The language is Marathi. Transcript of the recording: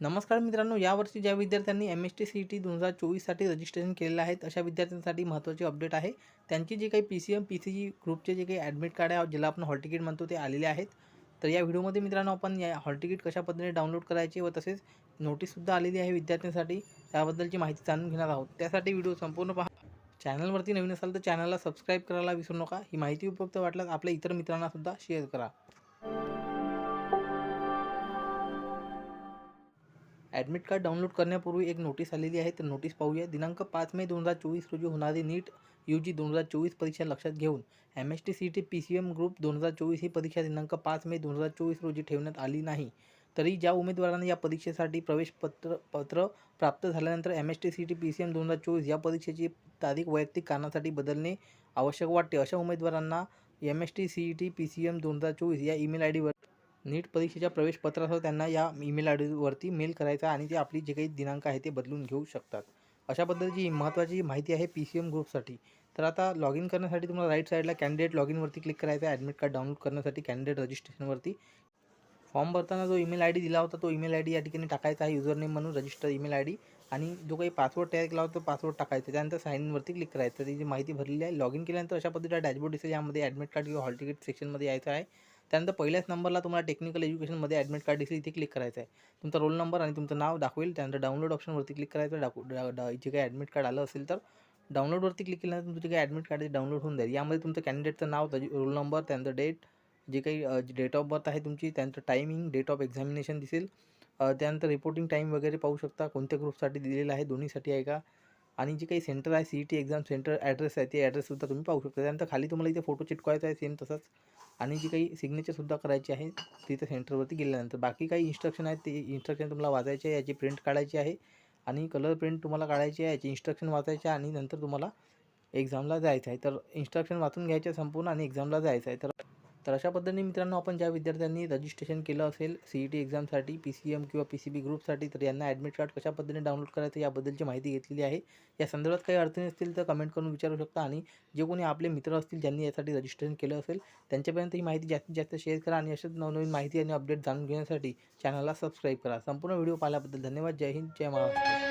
नमस्कार मित्रांनो यावर्षी ज्या विद्यार्थ्यांनी M S T C T दोन हजार चोवीससाठी रजिस्ट्रेशन केलेलं आहे अशा विद्यार्थ्यांसाठी महत्त्वाची अपडेट आहे. त्यांची जे काही P C M P C G ग्रुपचे जे काही ॲडमिट कार्ड आहे ज्याला आपण हॉल तिकीट म्हणतो ते आलेले आहेत. तर या व्हिडिओमध्ये मित्रांनो आपण या हॉल तिकीट कशा पद्धतीने डाउनलोड करायचे व तसेच नोटीससुद्धा आलेली आहे विद्यार्थ्यांसाठी त्याबद्दलची माहिती जाणून घेणार आहोत. त्यासाठी व्हिडिओ संपूर्ण पहा. चॅनलवरती नवीन असाल तर चॅनलला सबस्क्राईब करायला विसरू नका. ही माहिती उपयुक्त वाटल्यास आपल्या इतर मित्रांनासुद्धा शेअर करा. ॲडमिट कार्ड डाउनलोड करण्यापूर्वी एक नोटीस आलेली आहे. तर नोटीस पाहूया. दिनांक पाच मे दोन हजार चोवीस रोजी होणारी नीट यू जी दोन हजार चोवीस परीक्षा लक्षात घेऊन M S T C T P C M group दोन हजार चोवीस ही परीक्षा दिनांक पाच मे दोन हजार चोवीस रोजी ठेवण्यात आली नाही. तरी ज्या उमेदवारांना या परीक्षेसाठी प्रवेशपत्र पत्र प्राप्त झाल्यानंतर M S T C T P C M दोन हजार चोवीस या परीक्षेची तारीख वैयक्तिक कारणासाठी बदलणे आवश्यक वाटते. अशा उमेदवारांना M S T C E T P C M दोन हजार चोवीस या ईमेल आय डीवर नीट परीक्षेच्या प्रवेशपत्रासह त्यांना या ईमेल आय डीवरती मेल करायचा आणि ते आपली जे काही दिनांक आहे ते बदलून घेऊ शकतात. अशा पद्धतीची महत्त्वाची माहिती आहे पी सी एम ग्रुपसाठी तर आता लॉग इन करण्यासाठी तुम्हाला राईट साईडला कॅन्डिडेट लॉग इनवरती क्लिक करायचं आहे. ॲडमिट कार्ड डाउनलोड करण्यासाठी कॅन्डिडेट रजिस्ट्रेशनवरती फॉर्म भरताना जो ईमेल आय डी दिला होता तो ईमेल आय डी या ठिकाणी टाकायचा आहे. युजर नेम म्हणून रजिस्टर ईमेल आय डी आणि जो काही पासवर्ड तयार केला होता तो पासवर्ड टाकायचा त्यानंतर साईन इनवरती क्लिक करायचं त्याची माहिती भरलेली आहे लॉग इन केल्यानंतर अशा पद्धतीचा डॅशबोर्ड दिसेल. यामध्ये ॲडमिट कार्ड किंवा हॉल तिकीट सेक्शनमध्ये यायचं आहे. त्यानंतर पहिल्याच नंबरला तुम्हाला टेक्निकल एज्युकेशनमध्ये ॲडमिट कार्ड दिसेल इथे क्लिक करायचं आहे तुमचा रोल नंबर आणि तुमचं नाव दाखवेल त्यानंतर डाउनलोड ऑप्शनवरती क्लिक करायचं. डाकू डा जे काही ॲडमिट कार्ड आलं असेल तर डाउनलोडवरती क्लिक केल्यानंतर तुमचं जे काही ॲडमिट कार्ड डाउनलोड होऊन जाईल. यामध्ये तुमचं कॅन्डिडेटचं नाव रोल नंबर त्यानंतर डेट जे काही डेट ऑफ बर्थ आहे तुमची त्यानंतर टायमिंग डेट ऑफ एक्झामिनेशन दिसेल. त्यानंतर रिपोर्टिंग टाईम वगैरे पाहू शकता. कोणत्या ग्रुपसाठी दिलेलं आहे दोन्हीसाठी आहे का? आणि जे काही सेंटर आहे C E T exam centre address आहे ते ॲड्रेससुद्धा तुम्ही पाहू शकता. त्यानंतर खाली तुम्हाला इथे फोटो चिटकवायचा आहे सेम तसंच. आणि जी काही सिग्नेचरसुद्धा करायची आहे तिथे सेंटरवरती गेल्यानंतर. बाकी काही इन्स्ट्रक्शन आहेत ते इन्स्ट्रक्शन तुम्हाला वाचायचे आहे याची प्रिंट काढायची आहे. आणि कलर प्रिंट तुम्हाला काढायची आहे याची इन्स्ट्रक्शन वाचायचे आणि नंतर तुम्हाला एक्झामला जायचं आहे. तर इन्स्ट्रक्शन वाचून घ्यायचे संपूर्ण आणि एक्झामला जायचं आहे. तर तर अशा पद्धतीने मित्रांनो आपण ज्या विद्यार्थ्यांनी रजिस्ट्रेशन केलं असेल सी ई टी एक्झामसाठी पी सी एम किंवा पी सी बी ग्रुपसाठी तर यांना ॲडमिट कार्ड कशा पद्धतीने डाउनलोड करायचं याबद्दलची माहिती घेतलेली आहे. या संदर्भात काही अडचणी असतील तर कमेंट करून विचारू शकता आणि जे कोणी आपले मित्र असतील ज्यांनी यासाठी रजिस्ट्रेशन केलं असेल त्यांच्यापर्यंत ही माहिती जास्तीत जास्त शेअर करा आणि अशाच नवनवीन माहिती आणि अपडेट जाणून घेण्यासाठी चॅनलला सबस्क्राईब करा. संपूर्ण व्हिडिओ पाहिल्याबद्दल धन्यवाद. जय हिंद जय महाराष्ट्र.